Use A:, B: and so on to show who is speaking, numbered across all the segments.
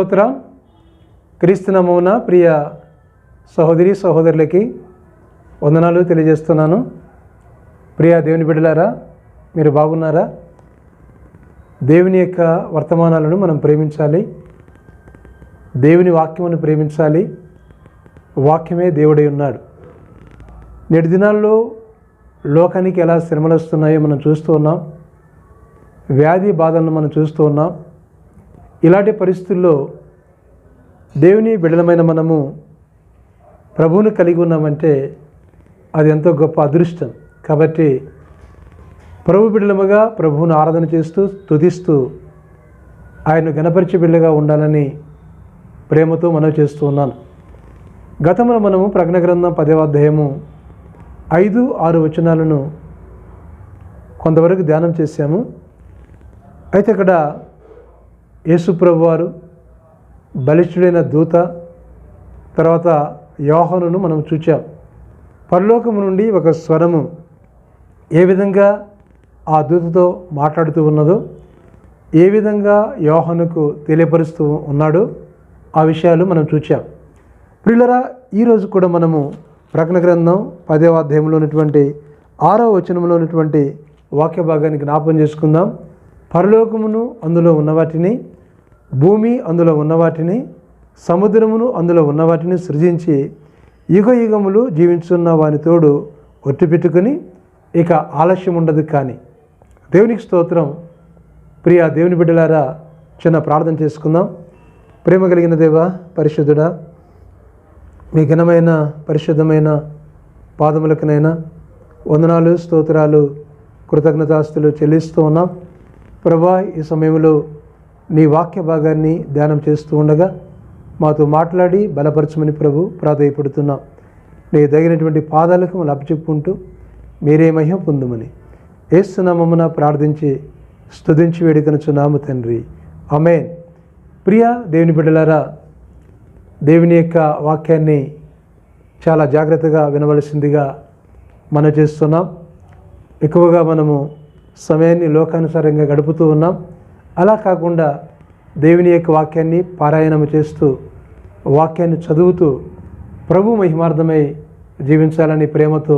A: స్తోత్రం. క్రీస్తునమూన ప్రియ సహోదరి సహోదరులకి వందనాలు తెలియజేస్తున్నాను. ప్రియ దేవుని బిడ్డలారా మీరు బాగున్నారా? దేవుని యొక్క వర్తమానాలను మనం ప్రేమించాలి. దేవుని వాక్యమును ప్రేమించాలి. వాక్యమే దేవుడై ఉన్నాడు. నేటి దినాల్లో లోకానికి ఎలా శ్రమలు వస్తున్నాయో మనం చూస్తూ ఉన్నాం. వ్యాధి బాధలను మనం చూస్తూ ఉన్నాం. ఇలాంటి పరిస్థితుల్లో దేవుని బిడలమైన మనము ప్రభువును కలిగి ఉన్నామంటే అది ఎంతో గొప్ప అదృష్టం. కాబట్టి ప్రభు బిడ్డలముగా ప్రభువును ఆరాధన చేస్తూ తుదిస్తూ ఆయన గణపరిచే బిడ్డగా ఉండాలని ప్రేమతో మనవి చేస్తూ ఉన్నాను. గతంలో మనము ప్రజ్ఞ గ్రంథం పదవ ఐదు ఆరు వచనాలను కొంతవరకు ధ్యానం చేశాము. అయితే ఇక్కడ యేసుప్రభు వారు బలిష్ఠుడైన దూత తర్వాత యోహనును మనం చూచాం. పరలోకము నుండి ఒక స్వరము ఏ విధంగా ఆ దూతతో మాట్లాడుతూ ఉన్నదో ఏ విధంగా యోహనుకు తెలియపరుస్తూ ఉన్నాడో ఆ విషయాలు మనం చూచాం. ప్రియులరా ఈరోజు కూడా మనము ప్రకటన గ్రంథం పదవ అధ్యాయంలో ఉన్నటువంటి ఆరో వచనంలో ఉన్నటువంటి వాక్య భాగాన్ని జ్ఞాపం చేసుకుందాం. పరలోకమును అందులో ఉన్న వాటిని భూమి అందులో ఉన్నవాటిని సముద్రమును అందులో ఉన్నవాటిని సృజించి యుగ యుగములు జీవించున్న వాని తోడు ఒట్టి పెట్టుకుని ఇక ఆలస్యం ఉండదు కానీ. దేవునికి స్తోత్రం. ప్రియ దేవుని బిడ్డలారా చిన్న ప్రార్థన చేసుకుందాం. ప్రేమ కలిగిన దేవా పరిశుద్ధుడా మీ ఘనమైన పరిశుద్ధమైన పాదములకునైనా వందనాలు స్తోత్రాలు కృతజ్ఞతాస్తులు చెల్లిస్తూ ఉన్నాం. ప్రభా ఈ సమయంలో నీ వాక్య భాగాన్ని ధ్యానం చేస్తూ ఉండగా మాతో మాట్లాడి బలపరచమని ప్రభు ప్రాధాయపడుతున్నాం. నీ తగినటువంటి పాదాలకు మనం అప్పచెప్పుకుంటూ మీరే మహిమ పొందుమని ఏస్తున్నామమ్మన ప్రార్థించి స్తుతించి వేడుకనుచున్నాము తండ్రి. అమేన్ ప్రియ దేవుని బిడ్డలారా దేవుని యొక్క వాక్యాన్ని చాలా జాగ్రత్తగా వినవలసిందిగా మనం చేస్తున్నాం. ఎక్కువగా మనము సమయాన్ని లోకానుసారంగా గడుపుతూ ఉన్నాం. అలా కాకుండా దేవుని యొక్క వాక్యాన్ని పారాయణం చేస్తూ వాక్యాన్ని చదువుతూ ప్రభు మహిమార్థమై జీవించాలని ప్రేమతో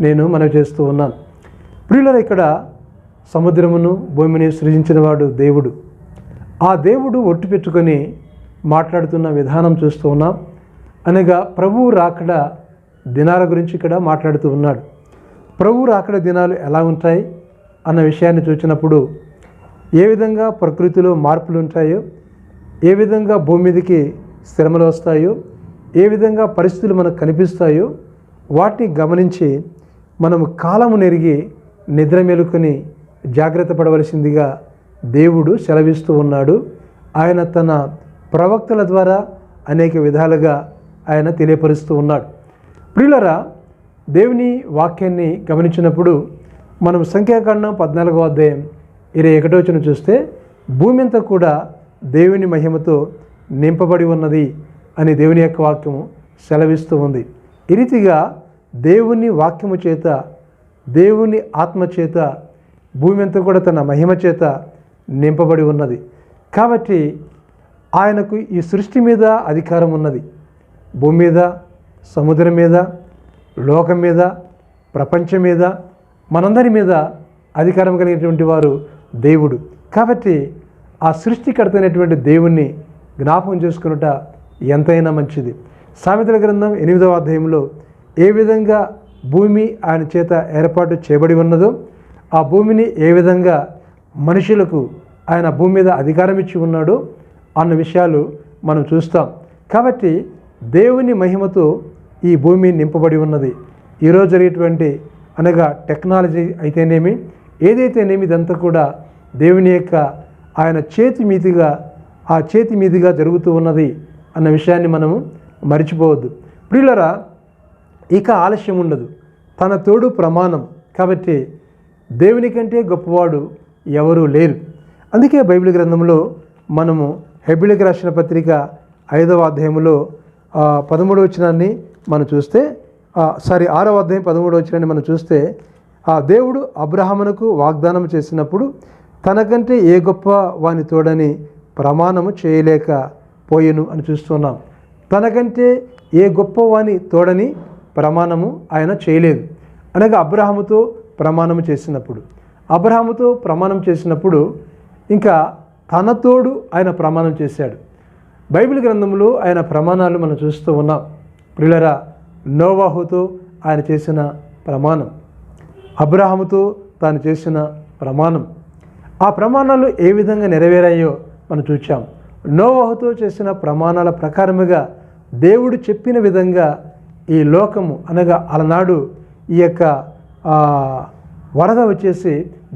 A: నేను మనవి చేస్తూ ఉన్నాను. ప్రియుల ఇక్కడ సముద్రమును భూమిని సృజించినవాడు దేవుడు. ఆ దేవుడు ఒట్టు పెట్టుకొని మాట్లాడుతున్న విధానం చూస్తూ ఉన్నాం. అనగా ప్రభువు రాకడ దినాల గురించి ఇక్కడ మాట్లాడుతూ ఉన్నాడు. ప్రభు రాకడ దినాలు ఎలా ఉంటాయి అన్న విషయాన్ని చూసినప్పుడు ఏ విధంగా ప్రకృతిలో మార్పులు ఉంటాయో ఏ విధంగా భూమి మీదకి శ్రమలు వస్తాయో ఏ విధంగా పరిస్థితులు మనకు కనిపిస్తాయో వాటిని గమనించి మనము కాలము నెరిగి నిద్ర మేలుకొని జాగ్రత్త పడవలసిందిగా దేవుడు సెలవిస్తూ ఉన్నాడు. ఆయన తన ప్రవక్తల ద్వారా అనేక విధాలుగా ఆయన తెలియపరుస్తూ ఉన్నాడు. ప్రియులరా దేవుని వాక్యాన్ని గమనించినప్పుడు మనం సంఖ్యాకాండం పద్నాలుగో అధ్యాయం ఇరవై ఒకటో వచ్చిన చూస్తే భూమి అంతా కూడా దేవుని మహిమతో నింపబడి ఉన్నది అని దేవుని యొక్క వాక్యము సెలవిస్తూ ఉంది. ఈ రీతిగా దేవుని వాక్యము చేత దేవుని ఆత్మ చేత భూమి అంతా కూడా తన మహిమ చేత నింపబడి ఉన్నది. కాబట్టి ఆయనకు ఈ సృష్టి మీద అధికారం ఉన్నది. భూమి మీద సముద్రం మీద లోకం మీద ప్రపంచం మీద మనందరి మీద అధికారం కలిగినటువంటి వారు దేవుడు. కాబట్టి ఆ సృష్టికర్తైనటువంటి దేవుణ్ణి జ్ఞాపకం చేసుకున్నట ఎంతైనా మంచిది. సామెతల గ్రంథం ఎనిమిదవ అధ్యాయంలో ఏ విధంగా భూమి ఆయన చేత ఏర్పాటు చేయబడి ఉన్నదో ఆ భూమిని ఏ విధంగా మనుషులకు ఆయన భూమి మీద అధికారం ఇచ్చి ఉన్నాడో అన్న విషయాలు మనం చూస్తాం. కాబట్టి దేవుని మహిమతో ఈ భూమి నింపబడి ఉన్నది. ఈరోజు జరిగేటువంటి అనగా టెక్నాలజీ అయితేనేమి ఏదైతేనేమి ఇదంతా కూడా దేవుని యొక్క ఆయన చేతి మీదుగా ఆ చేతి మీదుగా జరుగుతూ ఉన్నది అన్న విషయాన్ని మనము మర్చిపోవద్దు. ప్రియులరా ఇక ఆలస్యం ఉండదు. తన తోడు ప్రమాణం. కాబట్టి దేవుని కంటే గొప్పవాడు ఎవరూ లేరు. అందుకే బైబిల్ గ్రంథంలో మనము హెబిలికి రాసిన పత్రిక ఐదవ అధ్యాయంలో పదమూడవ వచనాన్ని మనం చూస్తే సారీ ఆరవ అధ్యాయం పదమూడవ వచనాన్ని మనం చూస్తే ఆ దేవుడు అబ్రహామునకు వాగ్దానం చేసినప్పుడు తనకంటే ఏ గొప్ప వాని తోడని ప్రమాణము చేయలేక పోయెను అని చూస్తున్నాం. తనకంటే ఏ గొప్ప వాని తోడని ప్రమాణము ఆయన చేయలేదు. అనగా అబ్రహాముతో ప్రమాణం చేసినప్పుడు అబ్రహాముతో ప్రమాణం చేసినప్పుడు ఇంకా తన తోడు ఆయన ప్రమాణం చేశాడు. బైబిల్ గ్రంథంలో ఆయన ప్రమాణాలు మనం చూస్తూ ఉన్నాం. ప్రిలరా నోవాహుతో ఆయన చేసిన ప్రమాణం అబ్రహాముతో తాను చేసిన ప్రమాణం ఆ ప్రమాణాలు ఏ విధంగా నెరవేరాయో మనం చూచాం. నోవహుతో చేసిన ప్రమాణాల ప్రకారముగా దేవుడు చెప్పిన విధంగా ఈ లోకము అనగా అలనాడు ఈ యొక్క వరద వచ్చేసి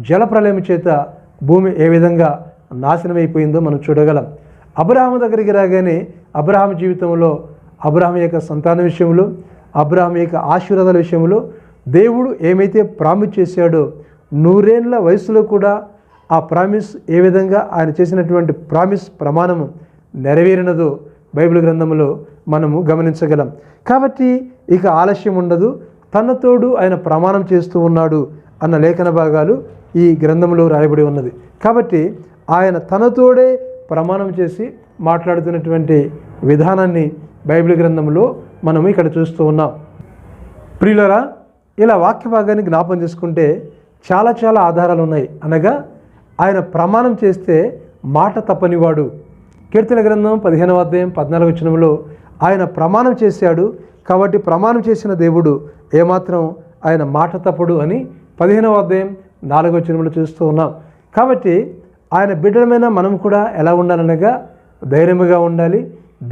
A: జలప్రలయం చేత భూమి ఏ విధంగా నాశనమైపోయిందో మనం చూడగలం. అబ్రహాం దగ్గరికి రాగానే అబ్రహాం జీవితంలో అబ్రహాం యొక్క సంతాన విషయంలో అబ్రహాం యొక్క ఆశీర్వాదాల విషయంలో దేవుడు ఏమైతే ప్రామిస్ చేశాడో నూరేళ్ళ వయసులో కూడా ఆ ప్రామిస్ ఏ విధంగా ఆయన చేసినటువంటి ప్రామిస్ ప్రమాణము నెరవేరినదో బైబిల్ గ్రంథంలో మనము గమనించగలం. కాబట్టి ఇక ఆలస్యం ఉండదు. తనతోడు ఆయన ప్రమాణం చేస్తూ ఉన్నాడు అన్న లేఖన భాగాలు ఈ గ్రంథంలో రాయబడి ఉన్నది. కాబట్టి ఆయన తనతోడే ప్రమాణం చేసి మాట్లాడుతున్నటువంటి విధానాన్ని బైబిల్ గ్రంథంలో మనము ఇక్కడ చూస్తూ ఉన్నాం. ప్రియులరా ఇలా వాక్య భాగాన్ని జ్ఞాపం చేసుకుంటే చాలా చాలా ఆధారాలు ఉన్నాయి అనగా ఆయన ప్రమాణం చేస్తే మాట తప్పనివాడు. కీర్తన గ్రంథం పదిహేనవ అధ్యాయం పద్నాలుగు వచనంలో ఆయన ప్రమాణం చేశాడు కాబట్టి ప్రమాణం చేసిన దేవుడు ఏమాత్రం ఆయన మాట తప్పుడు అని పదిహేనవ అధ్యాయం నాలుగవ వచనంలో చూస్తూ ఉన్నాం. కాబట్టి ఆయన బిడ్డలమైన మనం కూడా ఎలా ఉండాలనగా ధైర్యముగా ఉండాలి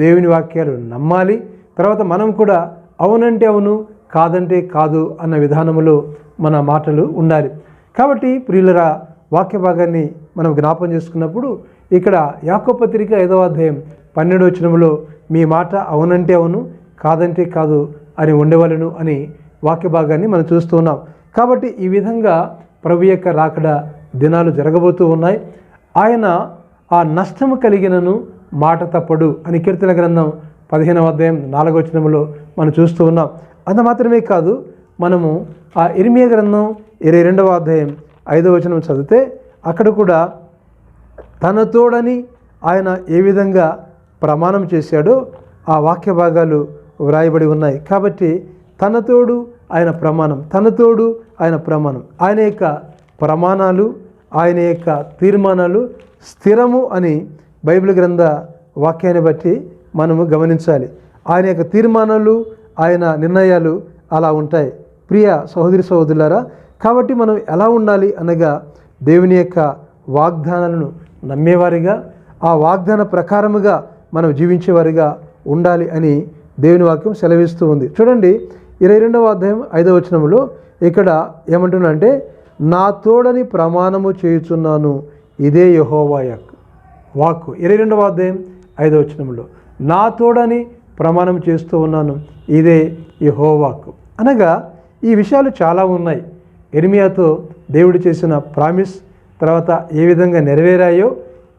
A: దేవుని వాక్యాలు నమ్మాలి తర్వాత మనం కూడా అవునంటే అవును కాదంటే కాదు అన్న విధానములో మన మాటలు ఉండాలి. కాబట్టి ప్రియులరా వాక్య భాగాన్ని మనం జ్ఞాపం చేసుకున్నప్పుడు ఇక్కడ యాకోపత్రిక ఐదవ అధ్యాయం పన్నెండు వచనములో మీ మాట అవునంటే అవును కాదంటే కాదు అని ఉండవలను అని వాక్య భాగాన్ని మనం చూస్తూ ఉన్నాం. కాబట్టి ఈ విధంగా ప్రభు యొక్క రాకడ దినాలు జరగబోతూ ఉన్నాయి. ఆయన ఆ నష్టము కలిగినను మాట తప్పడు అని కీర్తన గ్రంథం పదిహేనవ అధ్యాయం నాలుగవ వచనములో మనం చూస్తూ ఉన్నాం. అంత మాత్రమే కాదు మనము ఆ ఇరిమియ గ్రంథం ఇరవై రెండవ అధ్యాయం ఐదో వచనం చదివితే అక్కడ కూడా తన తోడని ఆయన ఏ విధంగా ప్రమాణం చేశాడో ఆ వాక్య భాగాలు వ్రాయబడి ఉన్నాయి. కాబట్టి తన తోడు ఆయన ప్రమాణం తన తోడు ఆయన ప్రమాణం. ఆయన యొక్క ప్రమాణాలు ఆయన యొక్క తీర్మానాలు స్థిరము అని బైబిల్ గ్రంథ వాక్యాన్ని బట్టి మనము గమనించాలి. ఆయన యొక్క తీర్మానాలు ఆయన నిర్ణయాలు అలా ఉంటాయి. ప్రియ సహోదరి సహోదరులారా కాబట్టి మనం ఎలా ఉండాలి అనగా దేవుని యొక్క వాగ్దానాలను నమ్మేవారిగా ఆ వాగ్దాన ప్రకారముగా మనం జీవించేవారిగా ఉండాలి అని దేవుని వాక్యం సెలవిస్తూ ఉంది. చూడండి ఇరవై రెండవ అధ్యాయం ఐదవ వచనంలో ఇక్కడ ఏమంటున్నంటే నా తోడని ప్రమాణము చేయుచున్నాను ఇదే యహోవా యొక్క వాక్కు. ఇరవై రెండవ అధ్యాయం ఐదవ వచనంలో నా తోడని ప్రమాణం చేస్తూ ఉన్నాను ఇదే యహోవాక్కు అనగా ఈ విషయాలు చాలా ఉన్నాయి. ఇర్మియాతో దేవుడు చేసిన ప్రామిస్ తర్వాత ఏ విధంగా నెరవేరాయో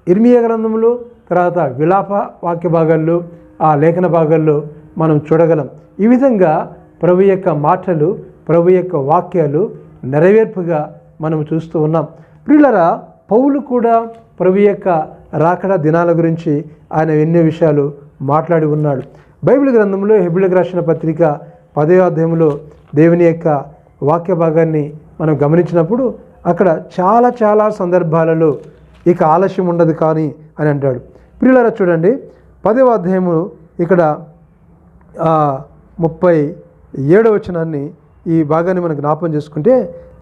A: ఇర్మియా గ్రంథంలో తర్వాత విలాప వాక్య భాగాల్లో ఆ లేఖన భాగాల్లో మనం చూడగలం. ఈ విధంగా ప్రభు యొక్క మాటలు ప్రభు యొక్క వాక్యాలు నెరవేర్పుగా మనం చూస్తూ ఉన్నాం. ప్రియులరా పౌలు కూడా ప్రభు యొక్క రాకడ దినాల గురించి ఆయన ఎన్నో విషయాలు మాట్లాడి ఉన్నాడు. బైబిల్ గ్రంథంలో హెబిలకు రాసిన పత్రిక పదో అధ్యాయంలో దేవుని యొక్క వాక్య భాగాన్ని మనం గమనించినప్పుడు అక్కడ చాలా చాలా సందర్భాలలో ఇక ఆలస్యం ఉండదు కానీ అని అంటాడు. ప్రియులరా చూడండి పదవ అధ్యాయము ఇక్కడ ముప్పై ఏడవ వచనాన్ని ఈ భాగాన్ని మనం జ్ఞాపం చేసుకుంటే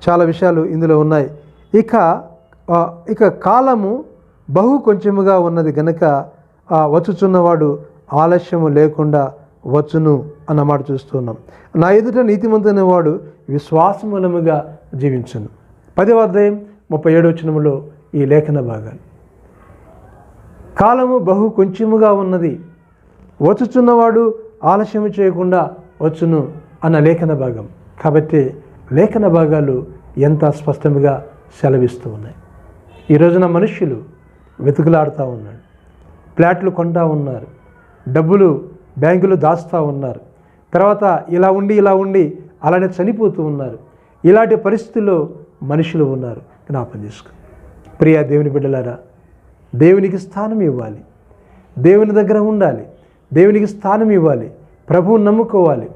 A: చాలా విషయాలు ఇందులో ఉన్నాయి. ఇక ఇక కాలము బహు కొంచెముగా ఉన్నది గనక వచ్చుచున్నవాడు ఆలస్యము లేకుండా వచ్చును అన్నమాట చూస్తున్నాం. నా ఎదుట నీతిమంతైన వాడు విశ్వాసమూలముగా జీవించును. పదవ అధ్యాయం ముప్పై ఏడు వచనములో ఈ లేఖన భాగాలు. కాలము బహు కొంచెముగా ఉన్నది. వచ్చుచున్నవాడు ఆలస్యం చేయకుండా వచ్చును అన్న లేఖన భాగం. కాబట్టి లేఖన భాగాలు ఎంత స్పష్టంగా సెలవిస్తూ ఉన్నాయి. ఈ రోజున మనుష్యులు వెతుకులాడుతూ ఉన్నాడు ఫ్లాట్లు కొంటా ఉన్నారు. డబ్బులు బ్యాంకులు దాస్తూ ఉన్నారు. తర్వాత ఇలా ఉండి ఇలా ఉండి అలానే చనిపోతూ ఉన్నారు. ఇలాంటి పరిస్థితుల్లో మనుషులు ఉన్నారు. జ్ఞాపం చేసుకో. ప్రియా దేవుని బిడ్డలారా దేవునికి స్థానం ఇవ్వాలి. దేవుని దగ్గర ఉండాలి. దేవునికి స్థానం ఇవ్వాలి. ప్రభువు నమ్ముకోవాలి.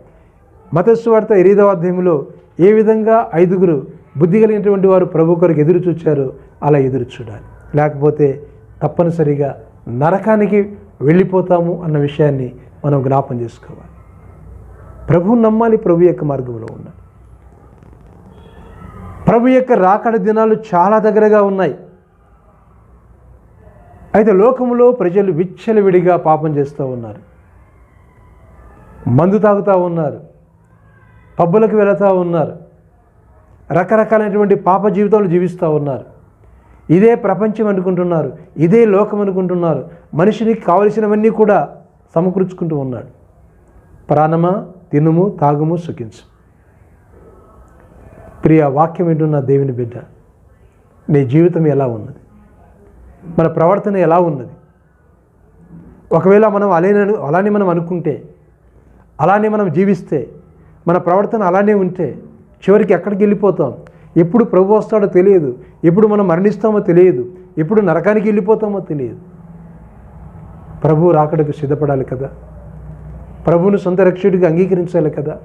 A: మతస్వార్త ఎనిమిదవ అధ్యాయంలో ఏ విధంగా ఐదుగురు బుద్ధి కలిగినటువంటి వారు ప్రభు కొరకు ఎదురు చూచారో అలా ఎదురు చూడాలి. లేకపోతే తప్పనిసరిగా నరకానికి వెళ్ళిపోతాము అన్న విషయాన్ని మనం జ్ఞాపం చేసుకోవాలి. ప్రభు నమ్మాలి ప్రభు యొక్క మార్గంలో ఉండాలి ప్రభు యొక్క రాకడ దినాలు చాలా దగ్గరగా ఉన్నాయి. అయితే లోకంలో ప్రజలు విచ్చలవిడిగా పాపం చేస్తూ ఉన్నారు. మందు తాగుతూ ఉన్నారు. పబ్బులకు వెళుతూ ఉన్నారు. రకరకాలైనటువంటి పాప జీవితాలు జీవిస్తూ ఉన్నారు. ఇదే ప్రపంచం అనుకుంటున్నారు. ఇదే లోకం అనుకుంటున్నారు. మనిషిని కావలసినవన్నీ కూడా సమకూర్చుకుంటూ ఉన్నాడు. ప్రాణమా తినుము తాగుము సుఖించు. ప్రియ వాక్యం వింటున్న దేవుని బిడ్డ నీ జీవితం ఎలా ఉన్నది? మన ప్రవర్తన ఎలా ఉన్నది? ఒకవేళ మనం అలానే అలానే మనం అనుకుంటే అలానే మనం జీవిస్తే మన ప్రవర్తన అలానే ఉంటే చివరికి ఎక్కడికి వెళ్ళిపోతాం? ఎప్పుడు ప్రభు వస్తాడో తెలియదు. ఎప్పుడు మనం మరణిస్తామో తెలియదు. ఎప్పుడు నరకానికి వెళ్ళిపోతామో తెలియదు. ప్రభు రాకడకు సిద్ధపడాలి కదా. ప్రభువును సొంత రక్షకుడిగా అంగీకరించాలి కదా.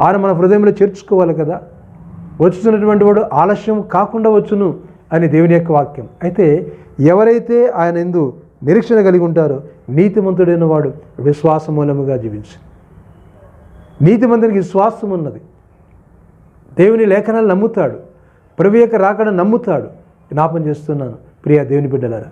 A: ఆయన మన హృదయంలో చేర్చుకోవాలి కదా. వచ్చుతున్నటువంటి వాడు ఆలస్యం కాకుండా వచ్చును అని దేవుని యొక్క వాక్యం. అయితే ఎవరైతే ఆయన ఎందు నిరీక్షణ కలిగి ఉంటారో నీతిమంతుడైన వాడు విశ్వాసమూలముగా జీవించు. నీతిమంతునికి విశ్వాసం ఉన్నది. దేవుని లేఖనాలు నమ్ముతాడు. ప్రభు యొక్క రాకడ నమ్ముతాడు. జ్ఞాపం చేస్తున్నాను ప్రియ దేవుని బిడ్డలారా.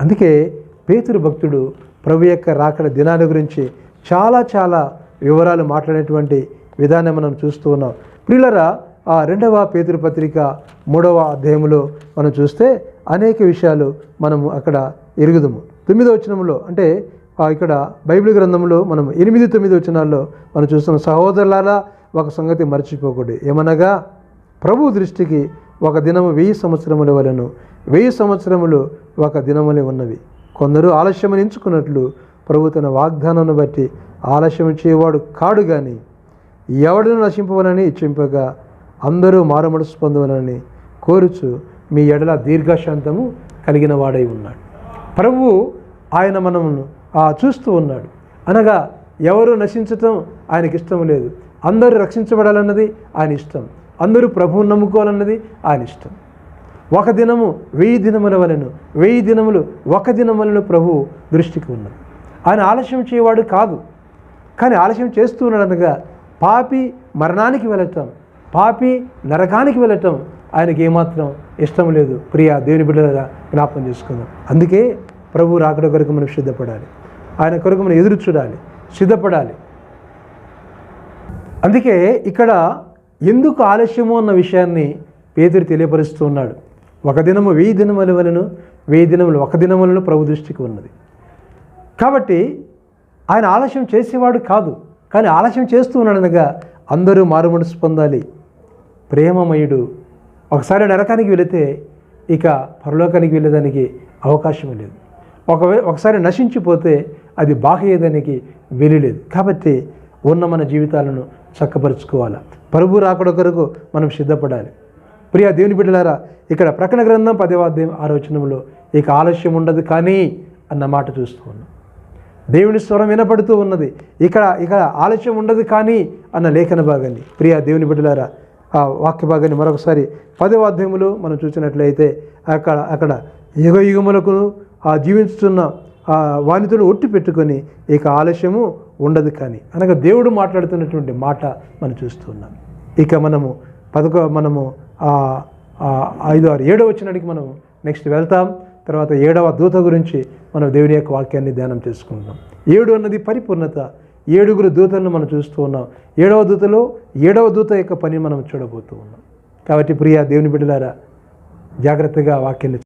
A: అందుకే పేతురు భక్తుడు ప్రభు యొక్క రాకడ దినాల గురించి చాలా చాలా వివరాలు మాట్లాడేటువంటి విధానం మనం చూస్తూ ఉన్నాం. ప్రియులరా ఆ రెండవ పేతురు పత్రిక మూడవ అధ్యాయంలో మనం చూస్తే అనేక విషయాలు మనము అక్కడ ఎరుగుదాము. తొమ్మిదో వచనంలో అంటే ఇక్కడ బైబిల్ గ్రంథంలో మనం ఎనిమిది తొమ్మిది వచనాల్లో మనం చూస్తున్న సహోదరులారా ఒక సంగతి మర్చిపోకూడదు. ఏమనగా ప్రభు దృష్టికి ఒక దినము వెయ్యి సంవత్సరముల వలను వెయ్యి సంవత్సరములు ఒక దినములే ఉన్నవి. కొందరు ఆలస్యమని ఎంచుకున్నట్లు ప్రభు తన వాగ్దానాన్ని బట్టి ఆలస్యం చేయవాడు కాడు కానీ ఎవడను నశింపవనని ఇచ్చింపగా అందరూ మారుమనసు పొందవనని కోరుచు మీ ఎడల దీర్ఘశాంతము కలిగిన వాడై ఉన్నాడు. ప్రభువు ఆయన మనమును చూస్తూ ఉన్నాడు. అనగా ఎవరు నశించటం ఆయనకి ఇష్టం లేదు. అందరూ రక్షించబడాలన్నది ఆయన ఇష్టం. అందరూ ప్రభువుని నమ్ముకోవాలన్నది ఆయన ఇష్టం. ఒక దినము వెయ్యి దినముల వలెను వెయ్యి దినములు ఒక దినములను ప్రభు దృష్టికి ఉన్నది. ఆయన ఆలస్యం చేయవాడు కాదు. కానీ ఆలస్యం చేస్తూ ఉన్నాడు అనగా పాపి మరణానికి వెళ్ళటం పాపి నరకానికి వెళ్ళటం ఆయనకి ఏమాత్రం ఇష్టం లేదు. ప్రియా దేవుని బిడ్డల జ్ఞాపం చేసుకుందాం. అందుకే ప్రభు రాకడ కొరకు మనం సిద్ధపడాలి. ఆయన కొరకు మనం ఎదురు చూడాలి సిద్ధపడాలి. అందుకే ఇక్కడ ఎందుకు ఆలస్యము అన్న విషయాన్ని పేదరు తెలియపరుస్తూ ఉన్నాడు. ఒక దినము వెయ్యి దినముల వలను వెయ్యి దినములు ఒక దినములను ప్రభు దృష్టికి ఉన్నది. కాబట్టి ఆయన ఆలస్యం చేసేవాడు కాదు కానీ ఆలస్యం చేస్తూ ఉన్నాడనగా అందరూ మారుమనసు పొందాలి. ప్రేమమయుడు ఒకసారి నరకానికి వెళితే ఇక పరలోకానికి వెళ్ళేదానికి అవకాశం లేదు. ఒక ఒకసారి నశించిపోతే అది బాగయ్యేదానికి వెళ్ళలేదు కాబట్టి ఉన్న మన జీవితాలను చక్కపరుచుకోవాలి. పరుగు రాకడ కొరకు మనం సిద్ధపడాలి. ప్రియ దేవుని బిడ్డలారా ఇక్కడ ప్రకటన గ్రంథం పదేవాద్యం ఆలోచనలో ఇక ఆలస్యం ఉండదు కానీ అన్న మాట చూస్తూ ఉన్నాం. దేవుని స్వరం వినపడుతూ ఉన్నది. ఇక్కడ ఇక్కడ ఆలస్యం ఉండదు కానీ అన్న లేఖన భాగాన్ని ప్రియ దేవుని బిడ్డలారా ఆ వాక్య భాగాన్ని మరొకసారి పదవ మనం చూసినట్లయితే అక్కడ అక్కడ యుగ యుగములకు ఆ జీవిస్తున్న ఆ వానితులు ఒట్టి పెట్టుకొని ఇక ఆలస్యము ఉండదు కానీ అనగా దేవుడు మాట్లాడుతున్నటువంటి మాట మనం చూస్తున్నాం ఇక మనము పదకొ మనము ఐదు ఆరు ఏడవ వచ్చినడికి మనం నెక్స్ట్ వెళ్తాం. తర్వాత ఏడవ దూత గురించి మనం దేవుని యొక్క వాక్యాన్ని ధ్యానం చేసుకుంటాం ఏడు అన్నది పరిపూర్ణత. ఏడుగురు దూతలను మనం చూస్తూ ఉన్నాం. ఏడవ దూతలో ఏడవ దూత యొక్క పని మనం చూడబోతూ ఉన్నాం. కాబట్టి ప్రియ దేవుని బిడ్డలారా జాగ్రత్తగా వాక్యాన్ని